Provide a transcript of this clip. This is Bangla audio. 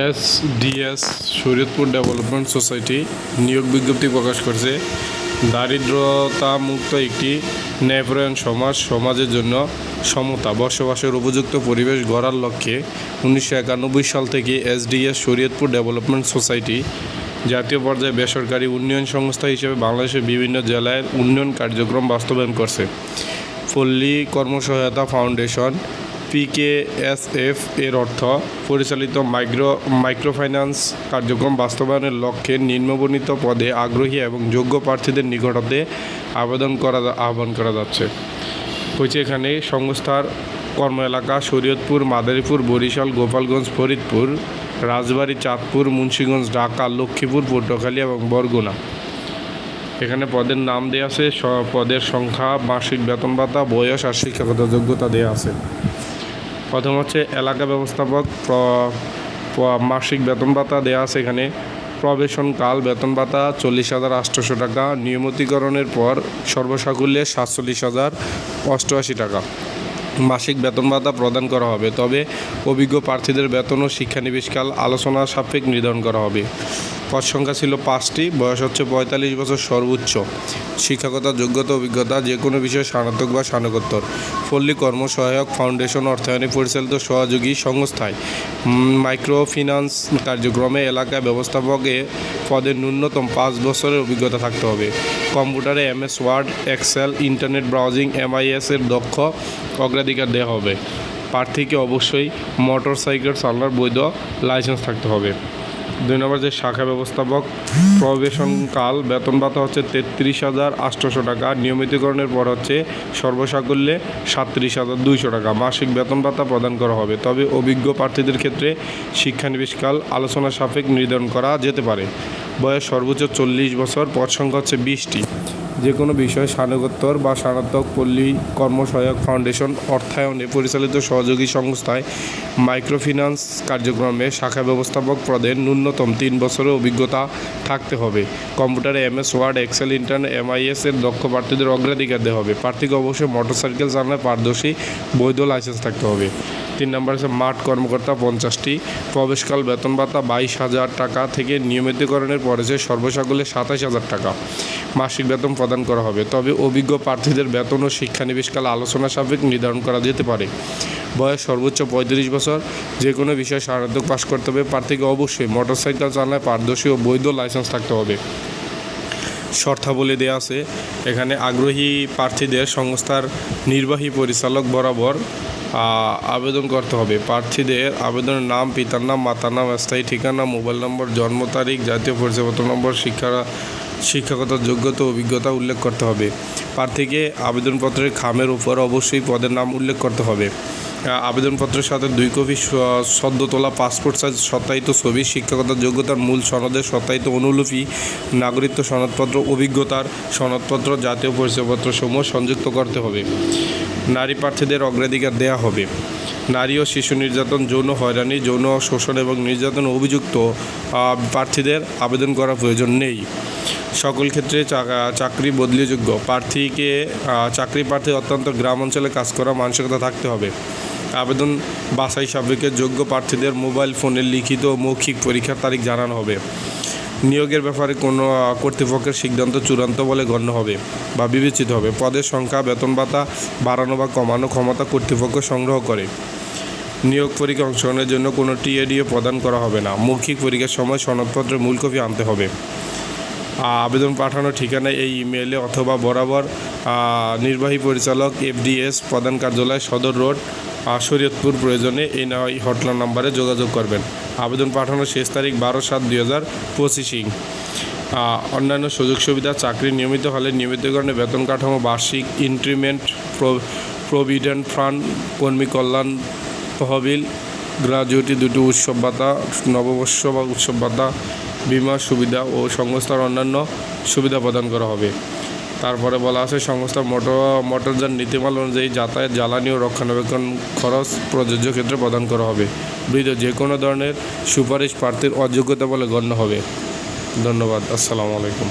S DS Shariatpur development society নিয়োগ বিজ্ঞপ্তি প্রকাশ করছে। দারিদ্রতা মুক্ত একটি ন্যায়পরায়ণ সমাজ, সমাজের জন্য সমতা, বসবাসের উপযুক্ত পরিবেশ গড়ার লক্ষ্যে উনিশশো একানব্বই সাল থেকে এসডিএস, শরীয়তপুর ডেভেলপমেন্ট সোসাইটি জাতীয় পর্যায়ে বেসরকারি উন্নয়ন সংস্থা হিসেবে বাংলাদেশের বিভিন্ন জেলায় উন্নয়ন কার্যক্রম বাস্তবায়ন করছে। পল্লী কর্মসহায়তা ফাউন্ডেশন পিকেএসএফ এর অর্থ পরিচালিত মাইক্রো মাইক্রোফাইন্যান্স কার্যক্রম বাস্তবায়নের লক্ষ্যে নিম্নবর্ণিত পদে আগ্রহী এবং যোগ্য প্রার্থীদের নিকটতে আবেদন করা আহ্বান করা যাচ্ছে। হয়েছে এখানে সংস্থার কর্ম এলাকা শরীয়তপুর, মাদারীপুর, বরিশাল, গোপালগঞ্জ, ফরিদপুর, রাজবাড়ী, চাঁদপুর, মুন্সীগঞ্জ, ঢাকা, লক্ষ্মীপুর, পটুয়াখালী এবং বরগুনা। এখানে পদের নাম দেওয়া আছে পদের সংখ্যা, বার্ষিক বেতন ভাতা, বয়স আর শিক্ষাগত যোগ্যতা দেওয়া আছে। প্রথম হচ্ছে এলাকা ব্যবস্থাপক মাসিক বেতন ভাতা দেওয়া আছে এখানে। প্রবেশনকাল বেতন ভাতা চল্লিশ হাজার আটশোশো টাকা। নিয়মিতকরণের পর সর্বসাকুল্যে সাতচল্লিশ হাজার অষ্টআশি টাকা। মাসিক বেতন ভাতা প্রদান করা হবে। তবে অভিজ্ঞ প্রার্থীদের বেতন ও শিক্ষানিবেশকাল আলোচনা সাপেক্ষ নির্ধারণ করা হবে। পদ সংখ্যা ছিল পাঁচটি, বয়স হচ্ছে পঁয়তাল্লিশ বছর সর্বোচ্চ। শিক্ষাগত যোগ্যতা, অভিজ্ঞতা, যে কোনো বিষয়ে স্নাতক বা স্নাতকোত্তর। পল্লী কর্মসহায়ক ফাউন্ডেশন অর্থায়নে পরিচালিত সহযোগী সংস্থায় মাইক্রো ফিন্যান্স কার্যক্রমে এলাকায় ব্যবস্থাপকে পদের ন্যূনতম পাঁচ বছরের অভিজ্ঞতা থাকতে হবে। কম্পিউটারে MS word, excel, internet browsing MIS এর দক্ষ অগ্রাধিকার দেওয়া হবে। প্রার্থীকে অবশ্যই মোটর সাইকেল চালানোর বৈধ লাইসেন্স থাকতে হবে। দুই নম্বর যে শাখা ব্যবস্থাপক, প্রবেশনকাল বেতন ভাতা হচ্ছে তেত্রিশ হাজার আটশোশো টাকা, নিয়মিতকরণের পর হচ্ছে সর্বসাকুল্যে সাতত্রিশ হাজার দুইশো টাকা। মাসিক বেতন ভাতা প্রদান করা হবে। তবে অভিজ্ঞ প্রার্থীদের ক্ষেত্রে শিক্ষানিবেশকাল আলোচনা সাপেক্ষ নির্ধারণ করা যেতে পারে। বয়স সর্বোচ্চ চল্লিশ বছর, পদ সংখ্যা হচ্ছে বিশটি। যে কোনো বিষয়ে স্নাতকোত্তর বা স্নাতক পল্লী কর্মসহায়ক ফাউন্ডেশন অর্থায়নে পরিচালিত সহযোগী সংস্থায় মাইক্রোফিন্যান্স কার্যক্রমে শাখা ব্যবস্থাপক পদের ন্যূনতম তিন বছরের অভিজ্ঞতা থাকতে হবে। কম্পিউটারে MS, word, excel, internet, MIS এর দক্ষ প্রার্থীদের অগ্রাধিকার দেওয়া হবে। প্রার্থীকে অবশ্যই মোটরসাইকেল চালানোর পারদর্শী বৈধ লাইসেন্স থাকতে হবে। তিন নম্বর আছে মাঠ কর্মকর্তা পঞ্চাশটি, প্রবেশকাল বেতন ভাতা বাইশ হাজার টাকা থেকে নিয়মিতকরণের পরে যে সর্বসাকুল্যে সাতাশ হাজার টাকা। মাসিক বেতন প্রদান করা হবে। তবে অভিজ্ঞ প্রার্থীদের বেতন ও শিক্ষানিবেশকাল আলোচনা সাপেক্ষ নির্ধারণ করা যেতে পারে। বয়স সর্বোচ্চ পঁয়ত্রিশ বছর। যে কোনো বিষয়ে স্নাতক পাশ করতে হবে। প্রার্থীকে অবশ্যই মোটরসাইকেল চালায়, পারদর্শী ও বৈধ লাইসেন্স থাকতে হবে। শর্তাবলী দেওয়া আছে। এখানে আগ্রহী প্রার্থীদের সংস্থার নির্বাহী পরিচালক বরাবর আবেদন করতে হবে। প্রার্থীদের আবেদনের নাম, পিতার নাম, মাতার নাম, স্থায়ী ঠিকানা, মোবাইল নম্বর, জন্ম তারিখ, জাতীয় পরিচয়পত্র নম্বর শিক্ষা শিক্ষাগত যোগ্যতা, অভিজ্ঞতা উল্লেখ করতে হবে। প্রার্থীকে আবেদনপত্রের খামের উপর অবশ্যই পদের নাম উল্লেখ করতে হবে। আবেদনপত্রের সাথে দুই কপি সদ্য তোলা পাসপোর্ট সাইজ, সত্যায়িত ছবি, শিক্ষাগত যোগ্যতার মূল সনদের সত্যায়িত অনুলিপি, নাগরিকত্ব সনদপত্র, অভিজ্ঞতার সনদপত্র, জাতীয় পরিচয়পত্র সমূহ সংযুক্ত করতে হবে। নারী প্রার্থীদের অগ্রাধিকার দেওয়া হবে। নারী ও শিশু নির্যাতন, যৌন হয়রানি, যৌন শোষণ এবং নির্যাতন অভিযুক্ত প্রার্থীদের আবেদন করার প্রয়োজন নেই। সকল ক্ষেত্রে চাকরি বদলিযোগ্য। প্রার্থীকে চাকরি প্রার্থী অত্যন্ত গ্রাম অঞ্চলে কাজ করা মানসিকতা থাকতে হবে। আবেদন বাছাই সাপেক্ষে যোগ্য প্রার্থীদের মোবাইল ফোনের লিখিত মৌখিক পরীক্ষার তারিখ জানানো হবে। নিয়োগের ব্যাপারে কোনো কর্তৃপক্ষের সিদ্ধান্ত চূড়ান্ত বলে গণ্য হবে বা বিবেচিত হবে। পদের সংখ্যা, বেতন ভাতা বাড়ানো বা কমানো ক্ষমতা কর্তৃপক্ষ সংগ্রহ করে। নিয়োগ পরীক্ষা অংশগ্রহণের জন্য কোনো টিএডিও প্রদান করা হবে না। মৌখিক পরীক্ষার সময় সনদপত্রের মূল কপি আনতে হবে। আবেদন পাঠানোর ঠিকানা এই ইমেলে অথবা বরাবর নির্বাহী পরিচালক, এফডিএস, প্রধান কার্যালয়, সদর রোড শরীয়তপুর প্রয়োজনে এই নয় হটলাইন নাম্বারে যোগাযোগ করবেন। আবেদন পাঠানোর শেষ তারিখ বারো সাত দুই হাজার পঁচিশিং। অন্যান্য সুযোগ সুবিধা, চাকরি নিয়মিত হলে নিয়মিতকরণে বেতন কাঠামো, বার্ষিক ইনক্রিমেন্ট প্রভিডেন্ট ফান্ড, কর্মী কল্যাণ তহবিল, গ্রাজুয়েটি দুটি উৎসব ভাতা, নববর্ষ বা উৎসব ভাতা, বিমা সুবিধা ও সংস্থার অন্যান্য সুবিধা প্রদান করা হবে। তারপরে বলা আছে সমস্ত মোটর মোটরযান নীতিমালা অনুযায়ী যাতায়াত, জ্বালানি ও রক্ষণাবেক্ষণ খরচ প্রযোজ্য ক্ষেত্রে প্রদান করা হবে। বৃদ্ধ যে কোনো ধরনের সুপারিশ প্রার্থীর অযোগ্যতা বলে গণ্য হবে। ধন্যবাদ। আসসালামু আলাইকুম।